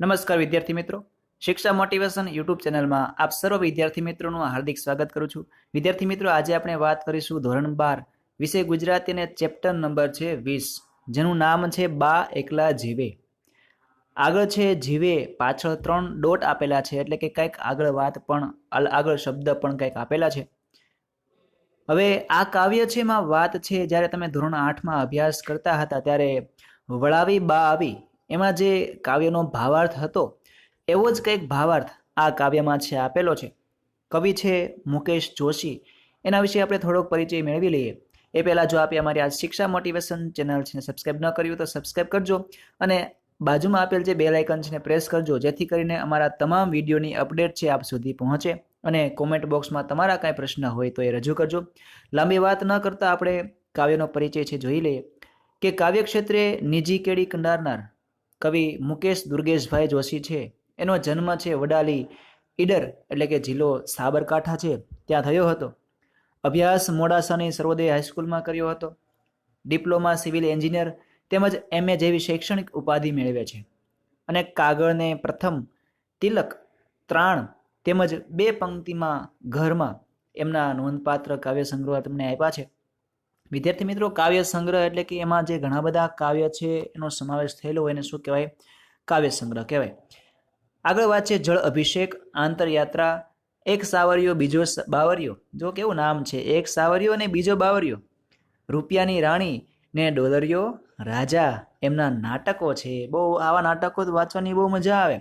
નમસ્કાર વિદ્યાર્થી મિત્રો. શિક્ષા મોટિવેશન યુટ્યુબ ચેનલમાં આપ સર્વ વિદ્યાર્થી મિત્રોનું હાર્દિક સ્વાગત કરું છું. વિદ્યાર્થી મિત્રો, આજે આપણે વાત કરીશું ધોરણ બાર વિષય ગુજરાતી અને ચેપ્ટર નંબર છે વીસ, જેનું નામ છે બા એકલા જીવે. આગળ છે જીવે પાછળ ત્રણ ડોટ આપેલા છે, એટલે કે કંઈક આગળ વાત પણ આગળ શબ્દ પણ કંઈક આપેલા છે. હવે આ કાવ્ય છે એમાં વાત છે, જ્યારે તમે ધોરણ આઠમાં અભ્યાસ કરતા હતા, ત્યારે વળાવી બા આવી. એમાં જે કાવ્યનો ભાવાર્થ હતો, એવો જ કંઈક ભાવાર્થ આ કાવ્યમાં છે આપેલો છે. કવિ છે મુકેશ જોશી. એના વિશે આપણે થોડોક પરિચય મેળવી લઈએ. એ પહેલાં જો આપે અમારી આ શિક્ષા મોટિવેશન ચેનલ છે સબસ્ક્રાઈબ ન કર્યું તો સબસ્ક્રાઈબ કરજો અને બાજુમાં આપેલ જે બેલ આઇકન છે પ્રેસ કરજો, જેથી કરીને અમારા તમામ વિડીયોની અપડેટ છે આપ સુધી પહોંચે અને કોમેન્ટ બોક્સમાં તમારા કાંઈ પ્રશ્ન હોય તો એ રજૂ કરજો. લાંબી વાત ન કરતાં આપણે કાવ્યનો પરિચય છે જોઈ લઈએ કે કાવ્ય ક્ષેત્રે નિજી કેડી કંડારનાર કવિ મુકેશ દુર્ગેશભાઈ જોશી છે. એનો જન્મ છે વડાલી ઈડર એટલે કે જિલ્લો સાબરકાંઠા છે. ત્યાં થયો હતો. અભ્યાસ મોડાસાની સર્વોદય હાઈસ્કૂલમાં કર્યો હતો. ડિપ્લોમા સિવિલ એન્જિનિયર તેમજ એમએ જેવી શૈક્ષણિક ઉપાધિ મેળવે છે. અને કાગળને પ્રથમ તિલક ત્રાણ તેમજ બે પંક્તિમાં ઘરમાં એમના નોંધપાત્ર કાવ્ય સંગ્રહ તમને આપ્યા છે. વિદ્યાર્થી મિત્રો, કાવ્ય સંગ્રહ એટલે કે એમાં જે ઘણા બધા કાવ્ય છે, એનો સમાવેશ થયેલો હોય એને શું કહેવાય? કાવ્ય સંગ્રહ કહેવાય. આગળ વાત છે જળ અભિષેક, આંતરયાત્રા, એક સાવરિયો બીજો બાવરિયો જો કેવું નામ છે? એક સાવરિયો અને બીજો બાવરિયો રૂપિયાની રાણી ને ડોલરિયો રાજા એમના નાટકો છે. બહુ આવા નાટકો વાંચવાની બહુ મજા આવે.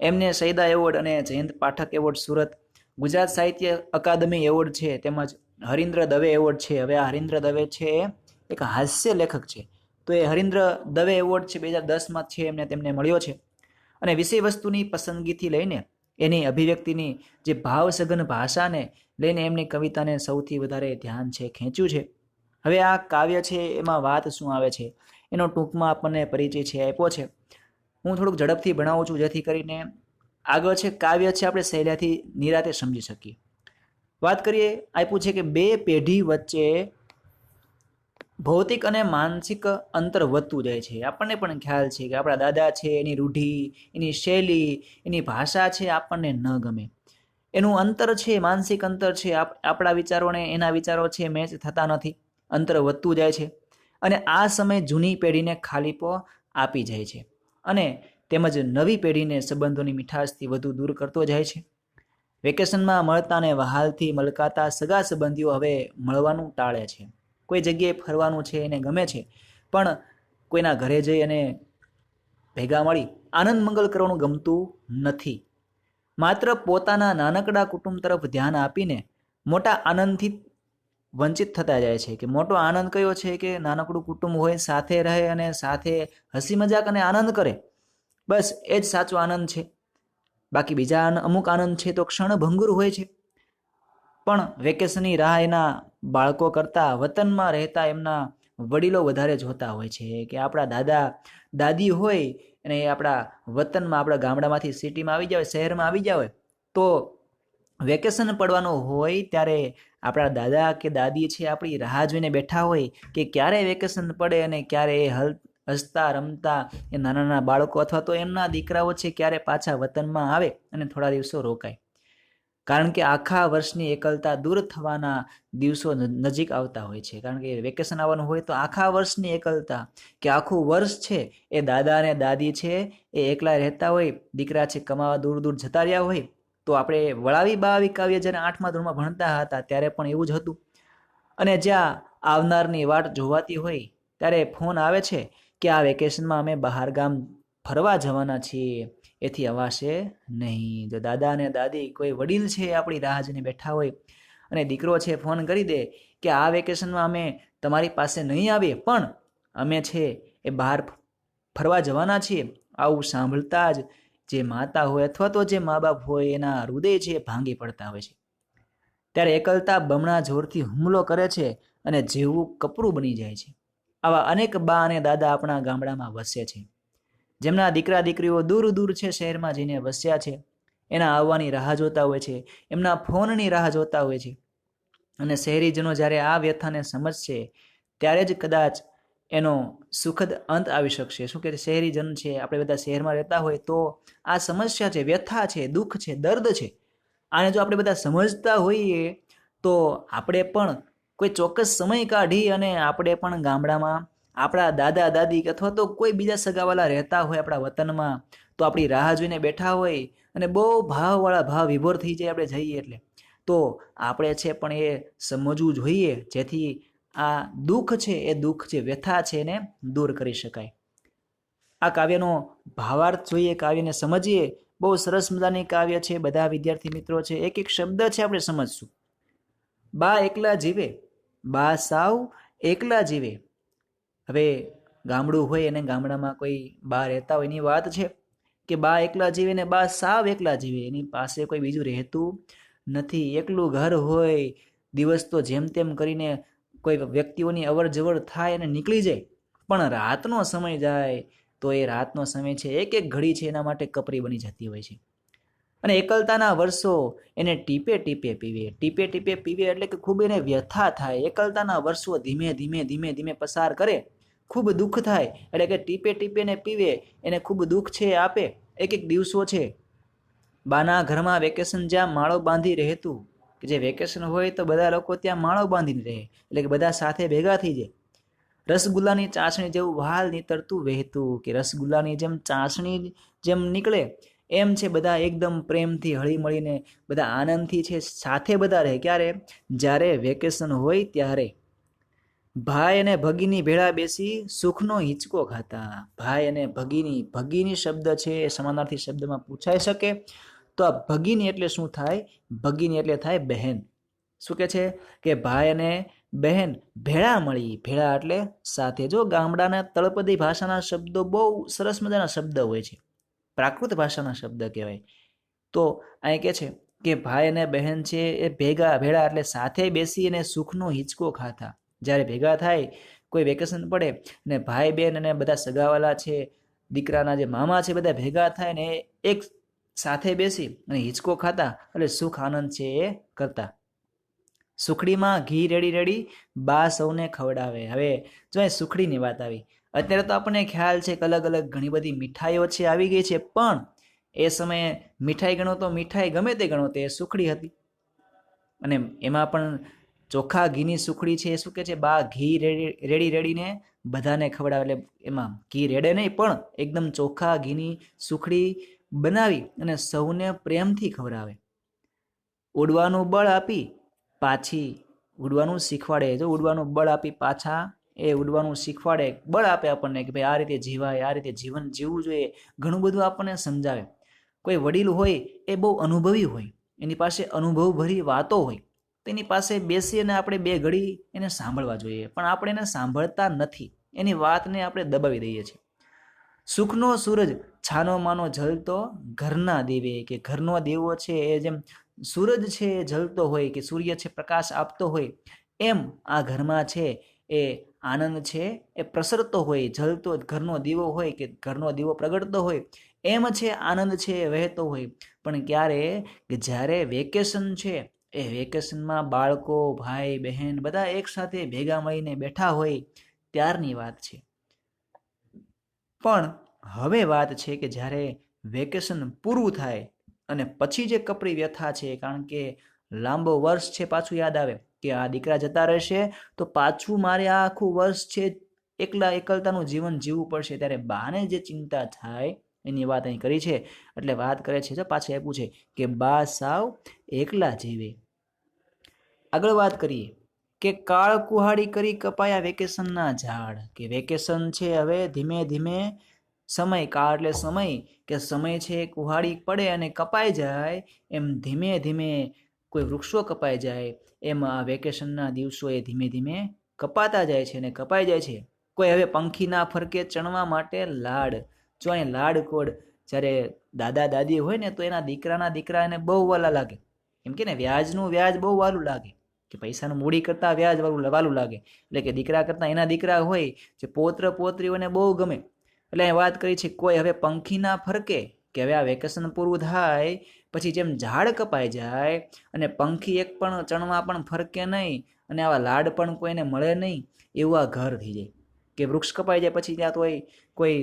એમને સૈદા એવોર્ડ અને જયંત પાઠક એવોર્ડ સુરત ગુજરાત સાહિત્ય અકાદમી એવોર્ડ છે. તેમજ હરીન્દ્ર દવે એવોર્ડ છે. હવે આ હરીન્દ્ર દવે છે એક હાસ્ય લેખક છે. તો એ હરીન્દ્ર દવે એવોર્ડ છે બે હજાર દસમાં છે એમને તેમને મળ્યો છે. અને વિષય વસ્તુની પસંદગીથી લઈને એની અભિવ્યક્તિની જે ભાવસઘન ભાષાને લઈને એમની કવિતાને સૌથી વધારે ધ્યાન છે, ખેંચ્યું છે. હવે આ કાવ્ય છે, એમાં વાત શું આવે છે? એનો ટૂંકમાં આપણને પરિચય છે, આપ્યો છે. હું થોડુંક ઝડપથી ભણાવું છું, જેથી કરીને આગળ છે, કાવ્ય છે, આપણે સહેલાથી નિરાતે સમજી શકીએ. વાત કરીએ, આપ્યું છે કે બે પેઢી વચ્ચે ભૌતિક અને માનસિક અંતર વધતું જાય છે. આપણને પણ ખ્યાલ છે કે આપણા દાદા છે, એની રૂઢિ, એની શૈલી, એની ભાષા છે આપણને ન ગમે. એનું અંતર છે, માનસિક અંતર છે આપણા વિચારોને એના વિચારો છે, મેચ થતા નથી. અંતર વધતું જાય છે અને આ સમય જૂની પેઢીને ખાલીપો આપી જાય છે અને તેમજ નવી પેઢીને સંબંધોની મીઠાશથી વધુ દૂર કરતો જાય છે. વેકેશનમાં મળતા અને વહાલથી મલકાતા સગા સંબંધીઓ હવે મળવાનું ટાળે છે. કોઈ જગ્યાએ ફરવાનું છે એને ગમે છે, પણ કોઈના ઘરે જઈ અને ભેગા મળી આનંદ મંગલ કરવાનું ગમતું નથી. માત્ર પોતાના નાનકડા કુટુંબ તરફ ધ્યાન આપીને મોટા આનંદથી વંચિત થતા જાય છે કે મોટો આનંદ કયો છે કે નાનકડું કુટુંબ હોય, સાથે રહે અને સાથે હસી મજાક અને આનંદ કરે. બસ, એ જ સાચો આનંદ છે. બાકી બીજા અમુક આનંદ છે તો ક્ષણભંગુર હોય છે. પણ વેકેશનની રાહ એના બાળકો કરતાં વતનમાં રહેતા એમના વડીલો વધારે જોતા હોય છે કે આપણા દાદા, દાદી હોય અને એ આપણા વતનમાં આપણા ગામડામાંથી સિટીમાં આવી જાય, શહેરમાં આવી જાય તો વેકેશન પડવાનું હોય ત્યારે આપણા દાદા કે દાદી છે આપણી રાહ જોઈને બેઠા હોય કે ક્યારે વેકેશન પડે અને ક્યારે એ હલ હસતા, રમતા, એ નાના નાના બાળકો અથવા તો એમના દીકરાઓ છે ક્યારે પાછા વતનમાં આવે અને થોડા દિવસો રોકાય. કારણ કે આખા વર્ષની એકલતા દૂર થવાના દિવસો નજીક આવતા હોય છે. કારણ કે વેકેશન આવવાનું હોય તો આખા વર્ષની એકલતા કે આખું વર્ષ છે એ દાદા અને દાદી છે એ એકલા રહેતા હોય, દીકરા છે કમાવા દૂર દૂર જતા રહ્યા હોય, તો આપણે વળાવી બાવી કાવ્ય જ્યારે આઠમા ધોરણમાં ભણતા હતા ત્યારે પણ એવું જ હતું. અને જ્યાં આવનારની વાટ જોવાતી હોય, ત્યારે ફોન આવે છે કે આ વેકેશનમાં અમે બહાર ગામ ફરવા જવાના છીએ, એથી અવાશે નહીં. જો દાદા અને દાદી કોઈ વડીલ છે આપણી રાહ જોઈને બેઠા હોય અને દીકરો છે, ફોન કરી દે કે આ વેકેશનમાં અમે તમારી પાસે નહીં આવીએ, પણ અમે છે એ બહાર ફરવા જવાના છીએ. આવું સાંભળતા જ જે માતા હોય અથવા તો જે મા બાપ હોય એના હૃદય છે ભાંગી પડતા હોય છે. ત્યારે એકલતા બમણા જોરથી હુમલો કરે છે અને જેવું કપરું બની જાય છે. આવા અનેક બા અને દાદા આપણા ગામડામાં વસે છે. જેમના દીકરા દીકરીઓ દૂર દૂર છે શહેરમાં જઈને વસ્યા છે. એના આવવાની રાહ જોતા હોય છે. એમના ફોનની રાહ જોતા હોય છે. અને શહેરીજનો જ્યારે આ વ્યથાને સમજશે, ત્યારે જ કદાચ એનો સુખદ અંત આવી શકશે. શું કે શહેરીજન છે, આપણે બધા શહેરમાં રહેતા હોય તો આ સમસ્યા છે, વ્યથા છે, દુઃખ છે, દર્દ છે. આને જો આપણે બધા સમજતા હોઈએ, તો આપણે પણ કોઈ ચોક્કસ સમય કાઢી અને આપણે પણ ગામડામાં આપણા દાદા, દાદી અથવા તો કોઈ બીજા સગાવાલા રહેતા હોય આપણા વતનમાં, તો આપણી રાહ જોઈને બેઠા હોય અને બહુ ભાવવાળા ભાવ વિભોર થઈ જાય આપણે જઈએ એટલે. તો આપણે છે પણ એ સમજવું જોઈએ, જેથી આ દુઃખ છે, એ દુઃખ છે વ્યથા છે એને દૂર કરી શકાય. આ કાવ્યનો ભાવાર્થ જોઈએ, કાવ્યને સમજીએ, બહુ સરસ મજાની કાવ્ય છે, બધા વિદ્યાર્થી મિત્રો છે, એક એક શબ્દ છે આપણે સમજશું. બા એકલા જીવે બા સાવ એકલા જીવે. હવે ગામડું હોય અને ગામડામાં કોઈ બા રહેતા હોય એની વાત છે કે બા એકલા જીવે ને બા સાવ એકલા જીવે. એની પાસે કોઈ બીજું રહેતું નથી. એકલું ઘર હોય, દિવસ તો જેમ તેમ કરીને કોઈ વ્યક્તિઓની અવર જવર થાય અને નીકળી જાય. પણ રાતનો સમય જાય તો એ રાતનો સમય છે, એક એક ઘડી છે એના માટે કપરી બની જતી હોય છે. અને એકલતાના વર્ષો એને ટીપે ટીપે પીવે ટીપે ટીપે પીવે એટલે કે ખૂબ એને વ્યથા થાય. એકલતાના વર્ષો ધીમે ધીમે ધીમે ધીમે પસાર કરે. ખૂબ દુઃખ થાય. એટલે કે ટીપે ટીપેને પીવે એને ખૂબ દુઃખ છે આપે. એક એક દિવસો છે. બાના ઘરમાં વેકેશન જ્યાં માળો બાંધી રહેતું, કે જે વેકેશન હોય તો બધા લોકો ત્યાં માળો બાંધીને રહે. એટલે કે બધા સાથે ભેગા થઈ જાય. રસગુલ્લાની ચાસણી જેવું વાલ નીતરતું વહેતું, કે રસગુલ્લાની જેમ ચાસણી જેમ નીકળે એમ છે, બધા એકદમ પ્રેમથી હળી મળીને બધા આનંદથી છે, સાથે બધા રહે. ક્યારે? જ્યારે વેકેશન હોય ત્યારે. ભાઈ અને ભગીની ભેળા બેસી સુખનો હિંચકો ખાતા. ભાઈ અને ભગીની ભગીની શબ્દ છે એ સમાનાર્થી શબ્દમાં પૂછાઈ શકે. તો આ ભગીની એટલે શું થાય? ભગીની એટલે થાય બહેન. શું કહે છે? કે ભાઈ અને બહેન ભેળા મળી. ભેળા એટલે સાથે. જો ગામડાના તળપદી ભાષાના શબ્દો બહુ સરસ મજાના શબ્દ હોય છે. પ્રાકૃત ભાષાના શબ્દ કહેવાય. તો અહીં કે છે કે ભાઈ અને બહેન છે એ ભેગા ભેળા એટલે સાથે બેસી અને સુખનો હિંચકો ખાતા. જ્યારે ભેગા થાય, કોઈ વેકેશન પડે ને ભાઈ, બહેન અને બધા સગાવાલા છે, દીકરાના જે મામા છે બધા ભેગા થાય ને એક સાથે બેસી અને હિંચકો ખાતા એટલે સુખ આનંદ છે એ કરતા. સુખડીમાં ઘી રેડી રેડી બા સૌને ખવડાવે. હવે જો એ સુખડીની વાત આવી અત્યારે તો આપણને ખ્યાલ છે કે અલગ અલગ ઘણી બધી મીઠાઈઓ છે, આવી ગઈ છે, પણ એ સમયે મીઠાઈ ગણો તો મીઠાઈ ગમે તે ગણો તે સુખડી હતી. અને એમાં પણ ચોખ્ખા ઘીની સુખડી છે, એ શું કે છે, બા ઘી રેડી રેડી રેડીને બધાને ખવડાવે, એટલે એમાં ઘી રેડે નહીં, પણ એકદમ ચોખ્ખા ઘીની સુખડી બનાવી અને સૌને પ્રેમથી ખવડાવે. ઉડવાનું બળ આપી પાછી ઉડવાનું શીખવાડે. જો ઉડવાનું બળ આપી પાછા એ ઉડવાનું શીખવાડે, બળ આપે આપણને કે ભાઈ આ રીતે જીવાય, આ રીતે જીવન જીવવું જોઈએ. ઘણું બધું આપણને સમજાવે. કોઈ વડીલ હોય એ બહુ અનુભવી હોય, એની પાસે અનુભવભરી વાતો હોય, તેની પાસે બેસી અને આપણે બે ઘડી એને સાંભળવા જોઈએ. પણ આપણે એને સાંભળતા નથી. એની વાતને આપણે દબાવી દઈએ છીએ. સુખનો સૂરજ છાનો માનો જલતો ઘરના દીવે કે ઘરનો દેવો છે એ જેમ સૂરજ છે એ જલતો હોય કે સૂર્ય છે પ્રકાશ આપતો હોય, એમ આ ઘરમાં છે એ આનંદ છે એ પ્રસરતો હોય, જલતો ઘરનો દીવો હોય કે ઘરનો દીવો પ્રગટતો હોય, એમ છે આનંદ છે એ વહેતો હોય. પણ ક્યારે કે જ્યારે વેકેશન છે, એ વેકેશનમાં બાળકો, ભાઈ, બહેન બધા એકસાથે ભેગા મળીને બેઠા હોય ત્યારની વાત છે. પણ હવે વાત છે કે જ્યારે વેકેશન પૂરું થાય અને પછી જે કપરી વ્યથા છે, કારણ કે લાંબો વર્ષ છે પાછું યાદ આવે કે આ દીકરા જતા રહેશે, તો પાછું મારે આ આખું વર્ષ છે એકલા એકલતાનું જીવન જીવવું પડશે. ત્યારે બાને જે ચિંતા થાય એની વાત અહીં કરી છે. એટલે વાત કરે છે તો પાછળ આપ્યું છે કે બા સાવ એકલા જીવે. આગળ વાત કરીએ કે કાળ કુહાડી કરી કપાયા વેકેશનના ઝાડ. કે વેકેશન છે હવે, ધીમે ધીમે સમય કાળ એટલે સમય, કે સમય છે કુહાડી પડે અને કપાઈ જાય, એમ ધીમે ધીમે કોઈ વૃક્ષો કપાઈ જાય. એમ વેકેશનના દિવસો એ ધીમે ધીમે કપાતા જાય છે અને કપાઈ જાય છે. કોઈ હવે પંખીના ફરકે ચણવા માટે લાડ. જો અહીં લાડ કોડ જ્યારે દાદા દાદી હોય ને તો એના દીકરાના દીકરા એને બહુ વાલા લાગે. એમ કે ને વ્યાજનું વ્યાજ બહુ વાલું લાગે. કે પૈસાનું મૂડી કરતાં વ્યાજ વાલું વાલું લાગે. એટલે કે દીકરા કરતાં એના દીકરા હોય જે પોત્ર પોત્રીઓને બહુ ગમે. એટલે વાત કરી છે કોઈ હવે પંખીના ફરકે કે હવે આ વેકેશન પૂરું થાય પછી જેમ ઝાડ કપાઈ જાય અને પંખી એક પણ ચણવા પણ ફરકે નહીં અને આવા લાડ પણ કોઈને મળે નહીં, એવું આ ઘર થઈ જાય. કે વૃક્ષ કપાઈ જાય પછી ત્યાં તો કોઈ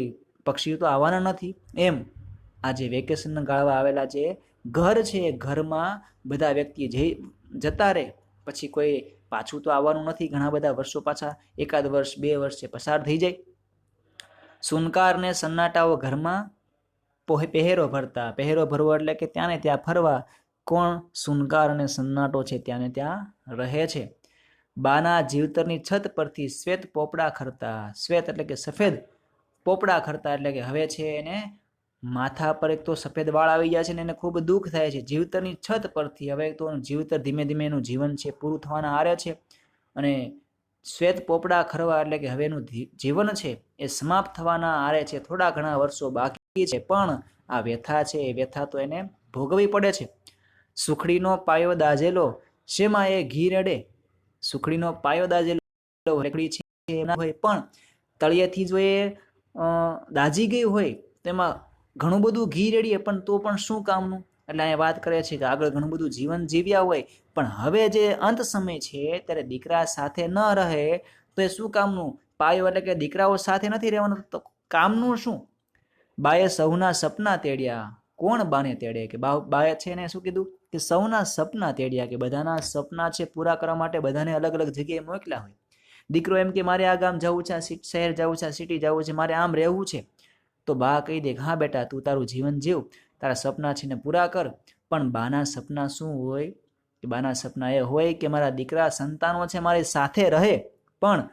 પક્ષીઓ તો આવવાના નથી. એમ આ જે વેકેશન ગાળવા આવેલા જે ઘર છે એ ઘરમાં બધા વ્યક્તિ જઈ જતા રહે, પછી કોઈ પાછું તો આવવાનું નથી. ઘણા બધા વર્ષો પાછા એકાદ વર્ષ, બે વર્ષ પસાર થઈ જાય. સુનકાર ને સન્નાટાઓ ઘરમાં પહેરો ભરતા. પહેરો ભરવો એટલે કે ત્યાં ને ત્યાં ફરવા. કોણ? સુનકાર અને સન્નાટો છે ત્યાં ને ત્યાં રહે છે. બાના જીવતરની છત પરથી શ્વેત પોપડા ખરતા. શ્વેત એટલે કે સફેદ પોપડા ખરતા એટલે કે હવે છે એને માથા પર એક તો સફેદ વાળ આવી ગયા છે ને એને ખૂબ દુઃખ થાય છે. જીવતરની છત પરથી હવે તો જીવતર ધીમે ધીમે એનું જીવન છે, પૂરું થવાના આરે છે. અને શ્વેત પોપડા ખરવા એટલે કે હવેનું જીવન છે, એ સમાપ્ત થવાના આરે છે, થોડા ઘણા વર્ષો બાકી છે, પણ આ વ્યથા છે, એ વ્યથા તો એને ભોગવવી પડે છે. સુખડીનો પાયો દાજેલો શેમાં એ ઘી રેડે? સુખડીનો પાયો દાજેલો રેકડી છે, એના હોય, પણ તળિયેથી જો એ દાજી ગઈ હોય, તેમાં ઘણું બધું ઘી રેડીએ, પણ તો પણ શું કામનું? એટલે અહીંયા વાત કરે છે કે આગળ ઘણું બધું જીવન જીવ્યા હોય પણ હવે જે અંત સમય છે, ત્યારે દીકરા સાથે ન રહે, તો એ શું કામનું? પાયો એટલે કે દીકરાઓ સાથે નથી રહેવાનું, તો કામનું શું? બાએ સૌના સપના તેડ્યા. કોણ બાને તેડે? કે બાએ છે ને શું કીધું? કે સૌના સપના તેડ્યા કે બધાના સપના છે પૂરા કરવા માટે બધાને અલગ અલગ જગ્યાએ મોકલ્યા હોય. દીકરો એમ કે, મારે આ ગામ જવું છે, આ શહેર જવું છે, આ સિટી જવું છે, મારે આમ રહેવું છે. તો બા કહી દે હા બેટા, તું તારું જીવન જીવ, તારા સપના છે ને પૂરા કર, પણ બાના સપના શું હોય? કે બાના સપના એ હોય કે મારા દીકરા સંતાનો છે, મારી સાથે રહે, પણ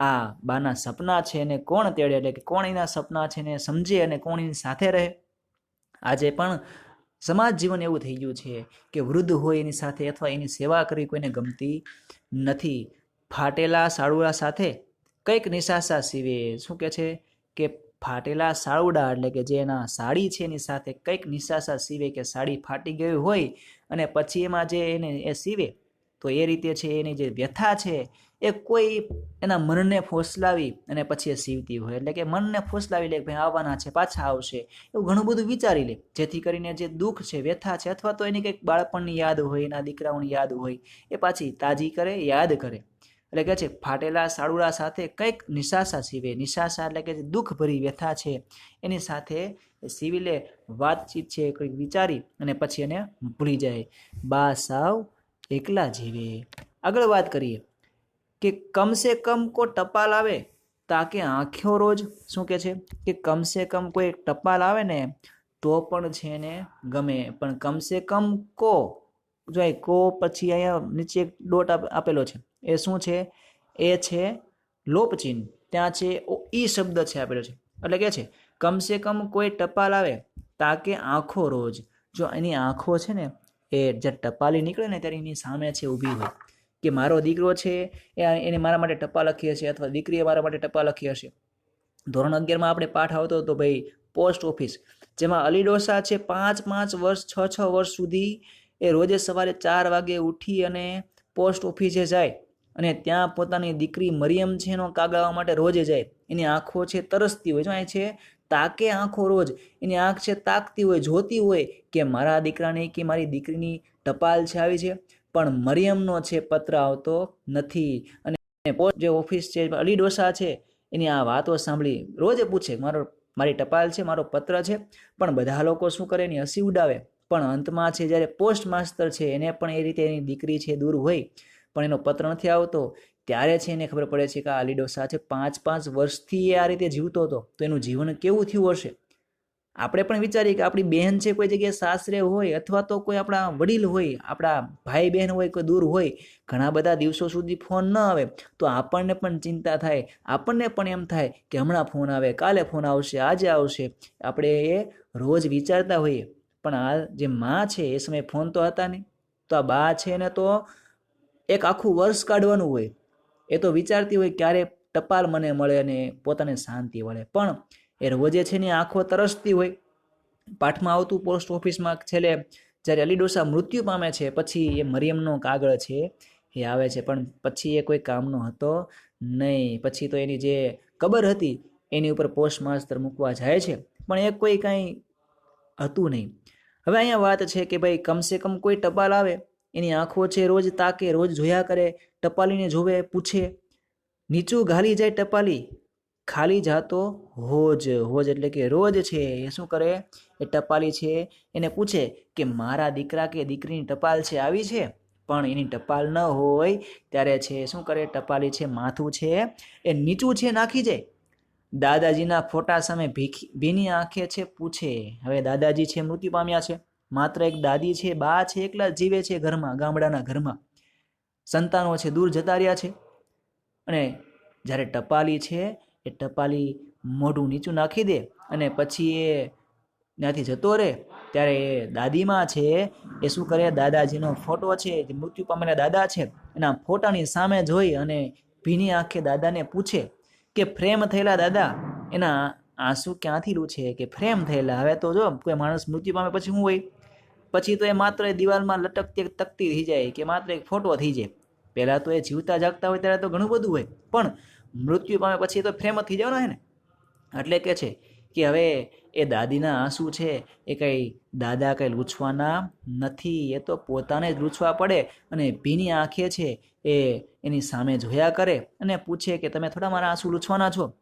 આ બાના સપના છે એને કોણ તેડે? એટલે કે કોણ એના સપના છે ને સમજે અને કોણ એની સાથે રહે? આજે પણ સમાજ જીવન એવું થઈ ગયું છે કે વૃદ્ધ હોય એની સાથે અથવા એની સેવા કરવી કોઈને ગમતી નથી. ફાટેલા સાડુઆ સાથે કંઈક નિશાસા સીવે. શું કહે છે? કે ફાટેલા સાળુડા એટલે કે જે એના સાડી છે એની સાથે કંઈક નિશાસા સીવે કે સાડી ફાટી ગઈ હોય અને પછી એમાં જે એને એ સીવે, તો એ રીતે છે એની જે વ્યથા છે એ કોઈ એના મનને ફોસલાવી અને પછી એ સીવતી હોય. એટલે કે મનને ફોસલાવી લે કે ભાઈ આવવાના છે, પાછા આવશે, એવું ઘણું બધું વિચારી લે. જેથી કરીને જે દુઃખ છે, વ્યથા છે અથવા તો એની કંઈક બાળપણની યાદ હોય, એના દીકરાઓની યાદ હોય, એ પાછી તાજી કરે, યાદ કરે. એટલે કે છે, ફાટેલા સાડુડા સાથે કંઈક નિશાસા સીવે. નિશાસા એટલે કે જે દુઃખભરી વ્યથા છે, એની સાથે એ સીવી લે વાતચીત છે, કંઈક વિચારી અને પછી એને ભૂલી જાય. બા સાવ એકલા જીવે. આગળ વાત કરીએ કે કમસે કમ કો ટપાલ આવે તાકે આંખ્યો રોજ? શું કહે છે? કે કમસે કમ કોઈ ટપાલ આવે ને તો પણ છે ને ગમે. પણ કમસે કમ કો જો કો પછી અહીંયા નીચે એક ડોટ આપેલો છે. એ શું છે? એ છે લોપચિહ્ન. ત્યાં છે ઓ- ઈ શબ્દ છે આપેલો છે. એટલે કે છે, કમસે કમ કોઈ ટપાલ આવે તાકે આંખો રોજ. જો એની આંખો છે ને, એ જે ટપાલી નીકળે ને ત્યારે એની સામે છે ઊભી હોય. કે મારો દીકરો છે, એ એને મારા માટે ટપા લખી હશે અથવા દીકરીએ મારા માટે ટપા લખી હશે. ધોરણ અગિયારમાં આપણે પાઠ આવતો હતો ભાઈ, પોસ્ટ ઓફિસ. જેમાં અલી ડોસા છે પાંચ પાંચ વર્ષ છ છ વર્ષ સુધી એ રોજે સવારે ચાર વાગે ઉઠી અને પોસ્ટ ઓફિસે જાય અને ત્યાં પોતાની દીકરી મરિયમ છે એનો કાગળવા માટે રોજે જાય. એની આંખો છે તરસતી હોય. જો અહીં છે, તાકે આંખો રોજ. એની આંખ છે તાકતી હોય, જોતી હોય કે મારા દીકરાની કે મારી દીકરીની ટપાલ છે આવી છે. પણ મરિયમનો છે પત્ર આવતો નથી. અને પોસ્ટ જે ઓફિસ છે અલી ડોસા છે. એની આ વાતો સાંભળી રોજે પૂછે, મારો, મારી ટપાલ છે, મારો પત્ર છે. પણ બધા લોકો શું કરે? એની હસી ઉડાવે. પણ અંતમાં છે, જ્યારે પોસ્ટ માસ્તર છે, એને પણ એ રીતે એની દીકરી છે દૂર હોય, પણ એનો પત્ર નથી આવતો, ત્યારે છે એને ખબર પડે છે કે આ લીડો સાથે પાંચ પાંચ વર્ષથી એ આ રીતે જીવતો હતો. તો એનું જીવન કેવું થયું હશે? આપણે પણ વિચારીએ કે આપણી બહેન છે, કોઈ જગ્યાએ સાસરે હોય અથવા તો કોઈ આપણા વડીલ હોય, આપણા ભાઈ બહેન હોય કોઈ દૂર હોય, ઘણા બધા દિવસો સુધી ફોન ન આવે, તો આપણને પણ ચિંતા થાય. આપણને પણ એમ થાય કે હમણાં ફોન આવે, કાલે ફોન આવશે, આજે આવશે. આપણે એ રોજ વિચારતા હોઈએ. પણ આ જે માં છે, એ સમયે ફોન તો હતા નહીં. તો આ બા છે ને તો એક આખું વર્ષ કાઢવાનું હોય. એ તો વિચારતી હોય ક્યારે ટપાલ મને મળે અને પોતાને શાંતિ મળે પણ એ રોજે છે ને આંખો તરસતી હોય. પાઠમાં આવતું પોસ્ટ ઓફિસમાં છેલ્લે જ્યારે અલી ડોસા મૃત્યુ પામે છે, પછી એ મરિયમનો કાગળ છે એ આવે છે. પણ પછી એ કોઈ કામનો હતો નહીં. પછી તો એની જે કબર હતી, એની ઉપર પોસ્ટ માસ્તર મૂકવા જાય છે. પણ એ કોઈ કાંઈ હતું નહીં. હવે અહીંયા વાત છે કે ભાઈ કમસે કમ કોઈ ટપાલ આવે, એની આંખો છે રોજ તાકે, રોજ જોયા કરે, ટપાલીને જોવે, પૂછે. નીચું ઘાલી જાય ટપાલી, ખાલી જાતો હોજ હોજ એટલે કે રોજ છે, એ શું કરે? એ ટપાલી છે, એને પૂછે કે મારા દીકરા કે દીકરીની ટપાલ છે, આવી છે? પણ એની ટપાલ ન હોય, ત્યારે છે શું કરે? ટપાલી છે, માથું છે, એ નીચું છે, નાખી જાય. દાદાજીના ફોટા સામે ભીખી, ભીની આંખે છે, પૂછે, હવે દાદાજી છે, મૃત્યુ પામ્યા છે? માત્ર એક દાદી છે, બા છે, એકલા જીવે છે ઘરમાં, ગામડાના ઘરમાં? સંતાનો છે, દૂર જતા રહ્યા છે? અને જ્યારે ટપાલી છે, એ ટપાલી મોઢું નીચું નાખી દે અને પછી એ ત્યાંથી જતો રહે, ત્યારે એ દાદીમાં છે, એ શું કરે? દાદાજીનો ફોટો છે, જે મૃત્યુ પામેલા દાદા છે, એના ફોટાની સામે જોઈ અને ભીની આંખે દાદાને પૂછે કે ફ્રેમ થયેલા દાદા, એના આંસુ ક્યાંથી લૂછે કે ફ્રેમ થયેલા? હવે તો જો, કોઈ માણસ મૃત્યુ પામે પછી શું હોય? પછી તો એ માત્ર એ દિવાલમાં લટકતી તકતી થઈ જાય કે માત્ર એક ફોટો થઈ જાય. પહેલાં તો એ જીવતા જાગતા હોય, ત્યારે તો ઘણું બધું હોય. પણ મૃત્યુ પામે પછી તો ફ્રેમ થઈ જવાના હે ને? એટલે કે છે કે હવે એ દાદીના આંસુ છે. એ કંઈ દાદા કંઈ લૂછવાના નથી. એ તો પોતાને જ લૂછવા પડે અને ભીની આંખે છે એ એની સામે જોયા કરે અને પૂછે કે તમે થોડા મારા આંસુ લૂછવાના છો?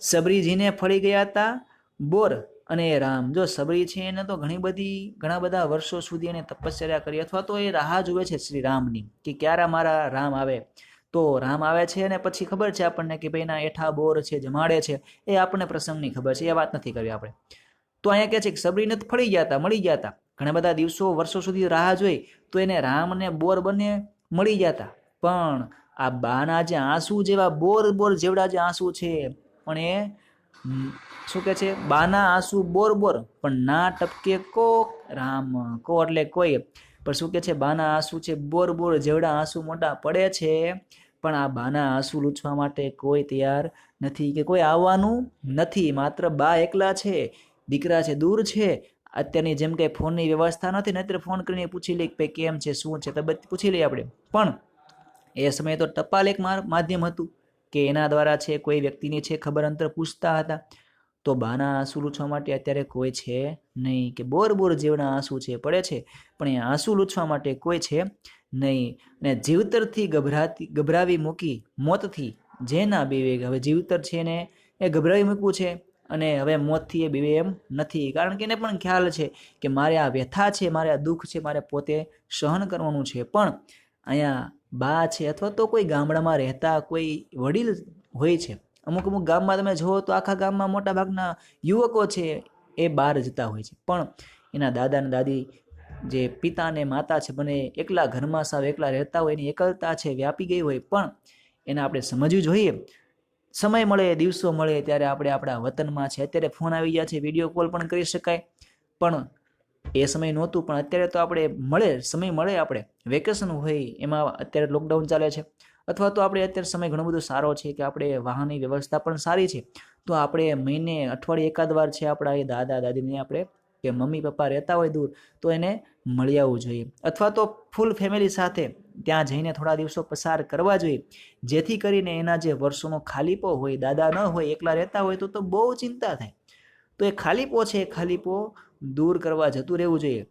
સબરીજીને ફળી ગયા હતા બોર અને એ રામ. જો સબરી છે એને તો ઘણી બધી, ઘણા બધા વર્ષો સુધી એને તપશ્ચર્યા કરી. અથવા તો એ રાહ જુએ છે શ્રી રામની કે ક્યારે મારા રામ આવે? તો રામ આવે છે અને પછી ખબર છે આપણને કે ભાઈ ના એઠા બોર છે જમાડે છે, એ આપણને પ્રસંગની ખબર છે, એ વાત નથી કરી આપણે. તો અહીંયા કહે છે કે સબરીને ફળી ગયા હતા, મળી ગયા હતા. ઘણા બધા દિવસો, વર્ષો સુધી રાહ જોઈ તો એને રામ અને બોર બંને મળી ગયા હતા. પણ આ બાના જે આંસુ જેવા બોર બોર જેવડા જે આંસુ છે, પણ એ શું કે છે? બાના આંસુ બોર બોર, પણ ના ટપકે કો રામ, કો એટલે કોઈ. પણ શું કે છે, બાના આંસુ છે, બોર બોર જેવડા આંસુ મોટા પડે છે. પણ આ બાના આંસુ લૂછવા માટે કોઈ તૈયાર નથી કે કોઈ આવવાનું નથી. માત્ર બા એકલા છે, દીકરા છે, દૂર છે. અત્યારની જેમ કે ફોનની વ્યવસ્થા નથી ને અત્યારે ફોન કરીને પૂછી લઈએ કે કેમ છે, શું છે, તબિયત પૂછી લઈએ આપણે. પણ એ સમયે તો ટપાલ એક માધ્યમ હતું કે એના દ્વારા છે, કોઈ વ્યક્તિની છે, ખબર અંતર પૂછતા હતા. તો બાના આંસુ લૂછવા માટે અત્યારે કોઈ છે નહીં કે બોર બોર જીવના આંસુ છે, પડે છે. પણ એ આંસુ લૂછવા માટે કોઈ છે નહીં. ને જીવતરથી ગભરાતી, ગભરાવી મૂકી મોતથી જેના બીવે. હવે જીવતર છે ને એ ગભરાવી મૂકવું છે અને હવે મોતથી એ બીવે એમ નથી. કારણ કે એને પણ ખ્યાલ છે કે મારે આ વ્યથા છે, મારે આ દુઃખ છે, મારે પોતે સહન કરવાનું છે. પણ અહીંયા બા છે અથવા તો કોઈ ગામડામાં રહેતા કોઈ વડીલ હોય છે અમુક અમુક ગામમાં તમે જુઓ તો આખા ગામમાં મોટા ભાગના યુવકો છે એ બહાર જતા હોય છે. પણ એના દાદા અને દાદી જે પિતા અને માતા છે બંને એકલા ઘરમાં સાવ એકલા રહેતા હોય એની એકલતા છે વ્યાપી ગઈ હોય પણ એને આપણે સમજવું જોઈએ. સમય મળે, દિવસો મળે ત્યારે આપણે આપણા વતનમાં છે. અત્યારે ફોન આવી ગયા છે વીડિયો કોલ પણ કરી શકાય. પણ એ સમય નહોતું, પણ અત્યારે તો આપણે મળે, સમય મળે આપણે. વેકેશન હોય એમાં અત્યારે લોકડાઉન ચાલે છે. અથવા તો આપણે અત્યારે સમય ઘણો બધો સારો છે કે આપણે વાહનની વ્યવસ્થા પણ સારી છે, તો આપણે મહિને અઠવાડિયે એકાદ વાર છે આપણા એ દાદા દાદીને આપણે કે મમ્મી પપ્પા રહેતા હોય દૂર, તો એને મળી આવવું જોઈએ. અથવા તો ફૂલ ફેમિલી સાથે ત્યાં જઈને થોડા દિવસો પસાર કરવા જોઈએ, જેથી કરીને એના જે વર્ષોનો ખાલીપો હોય, દાદા ન હોય, એકલા રહેતા હોય, તો તો બહુ ચિંતા થાય. તો એ ખાલીપો છે, એ ખાલીપો દૂર કરવા જતું રહેવું જોઈએ.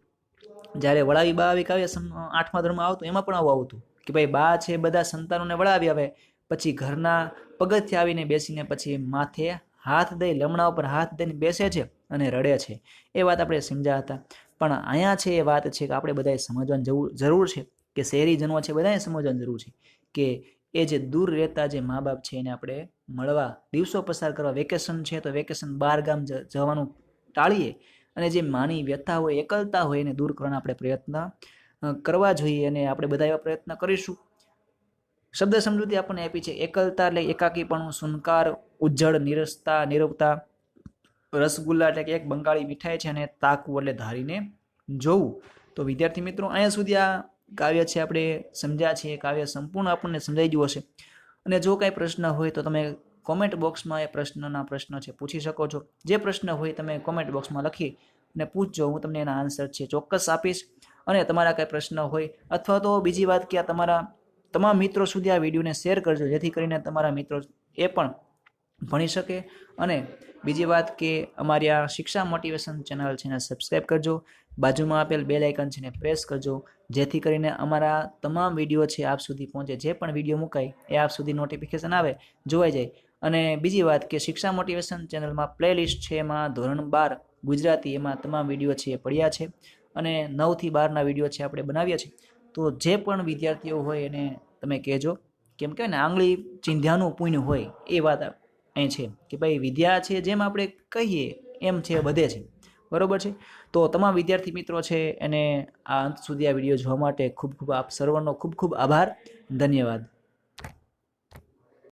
જ્યારે વળાવી બા આવે કાવ્ય આઠમા ધર્મમાં આવતું, એમાં પણ આવું આવતું. કે ભાઈ બા છે બધા સંતાનોને વળાવી આવે. પછી ઘરના પગથિયા આવીને બેસીને પછી માથે હાથ દઈ, લમણા ઉપર હાથ દઈને બેસે છે અને રડે છે. એ વાત આપણે સમજ્યા હતા. પણ અહીંયા છે એ વાત છે કે આપણે બધાએ સમજવાની જવું જરૂર છે કે શહેરીજનો છે બધાએ સમજવાની જરૂર છે કે એ જે દૂર રહેતા જે મા બાપ છે એને આપણે મળવા, દિવસો પસાર કરવા, વેકેશન છે તો વેકેશન બહાર ગામ જવાનું ટાળીએ. અને જે માની વ્યથા હોય, એકલતા હોય એને દૂર કરવાના આપણે પ્રયત્ન કરવા જોઈએ અને આપણે બધા એવા પ્રયત્ન કરીશું. શબ્દ સમજૂતી આપણને આપી છે. એકલતા એટલે એકાકીપણું, સુનકાર, ઉજ્જળ, નિરસતા, નિરવતા. રસગુલ્લા એટલે કે એક બંગાળી મીઠાઈ છે અને તાકવું એટલે ધારીને જોવું. તો વિદ્યાર્થી મિત્રો, અહીંયા સુધી આ કાવ્ય છે આપણે સમજ્યા છીએ. કાવ્ય સંપૂર્ણ આપણને સમજાઈ ગયું હશે. અને જો કાંઈ પ્રશ્ન હોય તો તમે કોમેન્ટ બોક્સમાં એ પ્રશ્નના પ્રશ્ન છે પૂછી શકો છો. જે પ્રશ્ન હોય તમે કોમેન્ટ બોક્સમાં લખી અને પૂછજો. હું તમને એના આન્સર છે ચોક્કસ આપીશ. અને તમારા કાંઈ પ્રશ્ન હોય અથવા તો બીજી વાત કે આ તમારા તમામ મિત્રો સુધી આ વિડીયોને શેર કરજો, જેથી કરીને તમારા મિત્રો એ પણ ભણી શકે. અને બીજી વાત કે અમારી આ શિક્ષા મોટિવેશન ચેનલ છે એને સબસ્ક્રાઈબ કરજો, બાજુમાં આપેલ બેલ આઇકન છે ને પ્રેસ કરજો, જેથી કરીને અમારા તમામ વીડિયો છે આપ સુધી પહોંચે. જે પણ વીડિયો મુકાય એ આપ સુધી નોટિફિકેશન આવે, જોવાઈ જાય. અને બીજી વાત કે શિક્ષા મોટિવેશન ચેનલમાં પ્લેલિસ્ટ છે એમાં ધોરણ બાર ગુજરાતી એમાં તમામ વીડિયો છે એ પડ્યા છે. અને નવથી બારના વીડિયો છે આપણે બનાવ્યા છે. તો જે પણ વિદ્યાર્થીઓ હોય એને તમે કહેજો. કેમ કે ને આંગળી ચિંધ્યાનું પુણ્ય હોય એ વાત અહીં છે કે ભાઈ વિદ્યા છે જેમ આપણે કહીએ એમ છે બધે છે. બરોબર છે? તો તમામ વિદ્યાર્થી મિત્રો છે એને આ અંત સુધી આ વીડિયો જોવા માટે ખૂબ ખૂબ આપ સર્વનો ખૂબ ખૂબ આભાર. ધન્યવાદ.